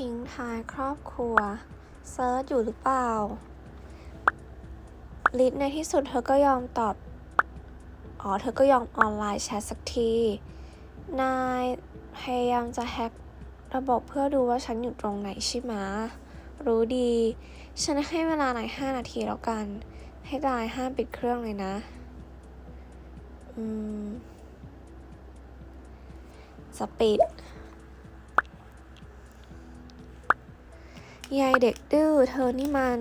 ทิ้งท้ายครอบครัว เซิร์ชอยู่หรือเปล่า ลิศในที่สุดเธอก็ยอมตอบ อ๋อ เธอก็ยอมออนไลน์แชทสักที นายพยายามจะแฮกระบบเพื่อดูว่าฉันอยู่ตรงไหนใช่ไหมรู้ดี ฉันให้เวลาหนายห้านาทีแล้วกัน ให้ตายห้ามปิดเครื่องเลยนะ อืมจะปิด ยายเด็กดื้อเธอนี่มัน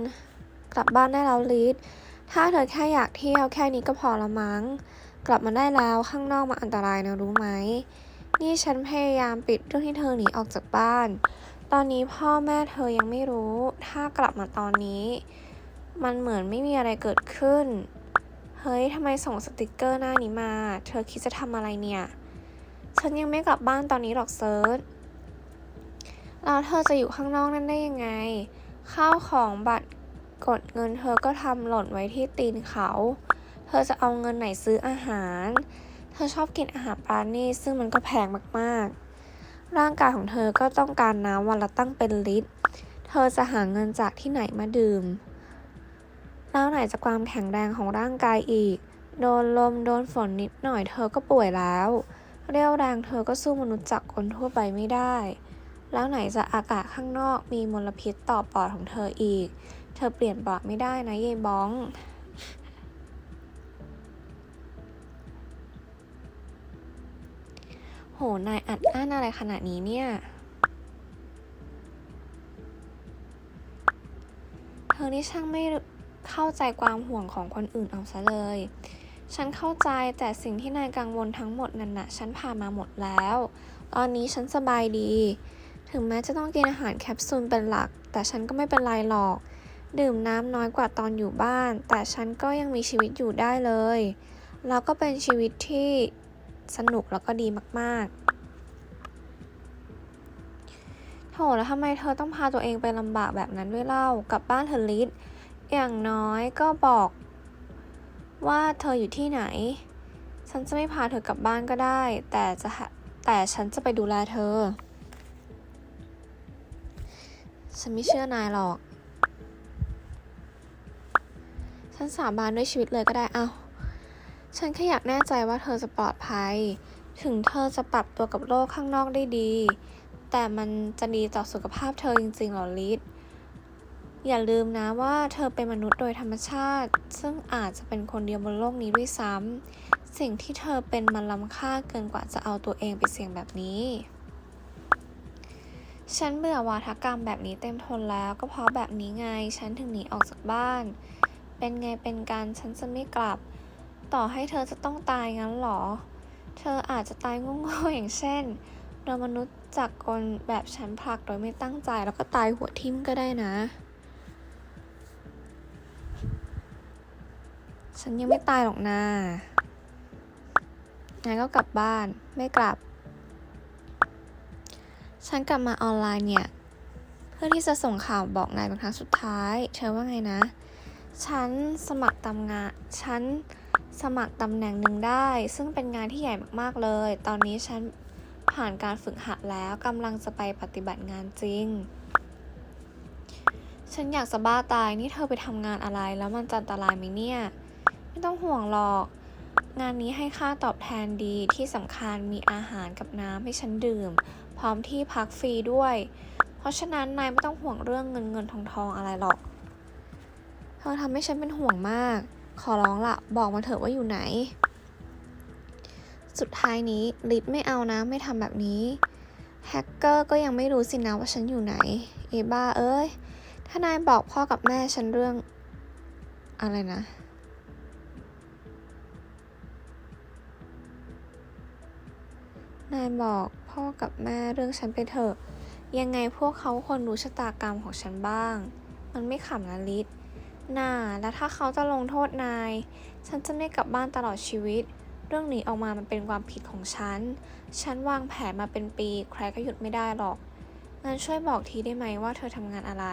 กลับบ้านได้แล้วลิศถ้าเธอแค่อยากเที่ยวแค่นี้ก็พอละมั้ง กลับมาได้แล้วข้างนอกมันอันตรายนะรู้ไหม นี่ฉันพยายามปิดเรื่องที่เธอหนีออกจากบ้าน ตอนนี้พ่อแม่เธอยังไม่รู้ ถ้ากลับมาตอนนี้ มันเหมือนไม่มีอะไรเกิดขึ้น เฮ้ยทำไมส่งสติกเกอร์หน้านี้มา เธอคิดจะทำอะไรเนี่ย ฉันยังไม่กลับบ้านตอนนี้หรอกเซิร์ช แล้วเธอจะอยู่ข้างนอกนั่นได้ยังไง ข้าวของบัตรกดเงินเธอก็ทำหล่นไว้ที่ตีนเขา เธอจะเอาเงินไหนซื้ออาหาร เธอชอบกินอาหารปลานี่ซึ่งมันก็แพงมากๆ ร่างกายของเธอก็ต้องการน้ำวันละตั้งเป็นลิตร เธอจะหาเงินจากที่ไหนมาดื่ม แล้วไหนจะความแข็งแรงของร่างกายอีก โดนลมโดนฝนนิดหน่อยเธอก็ป่วยแล้ว เรี่ยวแรงเธอก็สู้มนุษย์จากคนทั่วไปไม่ได้ แล้วไหนจะอากาศข้างนอกมีมลพิษต่อปอดของเธออีก เธอเปลี่ยนปอดไม่ได้นะเยายบ้อง โห นายอัดอั้นอะไรขนาดนี้เนี่ย เธอนี่ช่างไม่เข้าใจความห่วงของคนอื่นเอาซะเลย ฉันเข้าใจแต่สิ่งที่นายกังวลทั้งหมดนั่นน่ะฉันผ่านมาหมดแล้ว ตอนนี้ฉันสบายดี ถึงแม้จะต้องกินอาหารแคปซูลเป็นหลัก แต่ฉันก็ไม่เป็นไรหรอก ดื่มน้ำน้อยกว่าตอนอยู่บ้าน แต่ฉันก็ยังมีชีวิตอยู่ได้เลย แล้วก็เป็นชีวิตที่สนุกแล้วก็ดีมากๆ โถแล้วทำไมเธอต้องพาตัวเองไปลำบากแบบนั้นด้วยเล่ากลับบ้านเธอลิศอย่างน้อยก็บอกว่าเธออยู่ที่ไหน ฉันจะไม่พาเธอกลับบ้านก็ได้ แต่จะแต่ฉันจะไปดูแลเธอ ฉันไม่เชื่อนายหรอก ฉันสาบานด้วยชีวิตเลยก็ได้ เอา ฉันแค่อยากแน่ใจว่าเธอจะปลอดภัย ถึงเธอจะปรับตัวกับโลกข้างนอกได้ดี แต่มันจะดีต่อสุขภาพเธอจริงๆหรอลิศอย่าลืมนะว่าเธอเป็นมนุษย์โดยธรรมชาติ ซึ่งอาจจะเป็นคนเดียวบนโลกนี้ด้วยซ้ำสิ่งที่เธอเป็นมันล้ำค่าเกินกว่าจะเอาตัวเองไปเสี่ยงแบบนี้ ฉันเบื่อวาทกรรมแบบนี้เต็มทนแล้ว ก็เพราะแบบนี้ไง ฉันถึงหนีออกจากบ้าน เป็นไงเป็นการฉันจะไม่กลับ ต่อให้เธอจะต้องตายงั้นหรอ เธออาจจะตายโง่ๆอย่างเช่นโดนมนุษย์จากกลแบบฉันผลักโดยไม่ตั้งใจแล้วก็ตายหัวทิ่มก็ได้นะ ฉันยังไม่ตายหรอกนานายก็กลับบ้านไม่กลับ ฉันกลับมาออนไลน์เนี่ย เพื่อที่จะส่งข่าวบอกนายเป็นครั้งสุดท้าย เธอว่าไงนะ ฉันสมัครตำงาน ฉันสมัครตำแหน่งหนึ่งได้ ซึ่งเป็นงานที่ใหญ่มากๆเลย ตอนนี้ฉันผ่านการฝึกหัดแล้วกำลังจะไปปฏิบัติงานจริง ฉันอยากจะบ้าตายนี่เธอไปทำงานอะไรแล้วมันจะอันตรายไหมเนี่ย ไม่ต้องห่วงหรอก งานนี้ให้ค่าตอบแทนดีที่สำคัญมีอาหารกับน้ำให้ฉันดื่ม พร้อมที่พักฟรีด้วย เพราะฉะนั้นนายไม่ต้องห่วงเรื่องเงินเงินทองทองอะไรหรอก เธอทำให้ฉันเป็นห่วงมาก ขอร้องละบอกมาเถอะว่าอยู่ไหน สุดท้ายนี้ลิศไม่เอานะไม่ทำแบบนี้แฮกเกอร์ก็ยังไม่รู้สินะว่าฉันอยู่ไหน เอบ้าเอ้ย ถ้านายบอกพ่อกับแม่ฉันเรื่อง อะไรนะ นายบอก พ่อกับแม่เรื่องฉันไปเถอะ ยังไงพวกเขาควรรู้ชะตากรรมของฉันบ้าง มันไม่ขำนะลิศน่า แล้วถ้าเขาจะลงโทษนาย ฉันจะไม่กลับบ้านตลอดชีวิต เรื่องนี้ออกมามันเป็นความผิดของฉัน ฉันวางแผนมาเป็นปี ใครก็หยุดไม่ได้หรอก งั้นช่วยบอกทีได้ไหมว่าเธอทำงานอะไร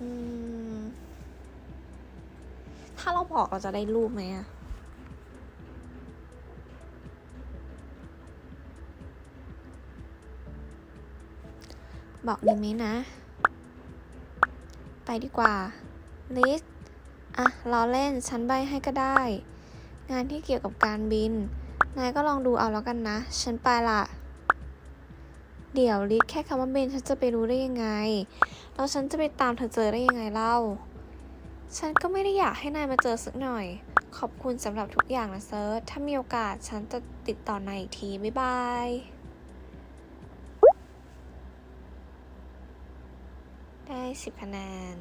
อืม ถ้าเราบอกเราจะได้รูปไหมอะ บอกดีไหมนะ ไปดีกว่าลิสอะล้อเล่น ฉันใบให้ก็ได้ งานที่เกี่ยวกับการบิน นายก็ลองดูเอาแล้วกันนะ ฉันไปละเดี๋ยวลิสแค่คำว่าบินฉันจะไปรู้ได้ยังไง แล้วฉันจะไปตามเธอเจอได้ยังไงเล่า ฉันก็ไม่ได้อยากให้นายมาเจอสักหน่อย ขอบคุณสำหรับทุกอย่างนะเซิร์ชถ้ามีโอกาสฉันจะติดต่อนายอีกที บ๊ายบาย ได้สิบคะแนน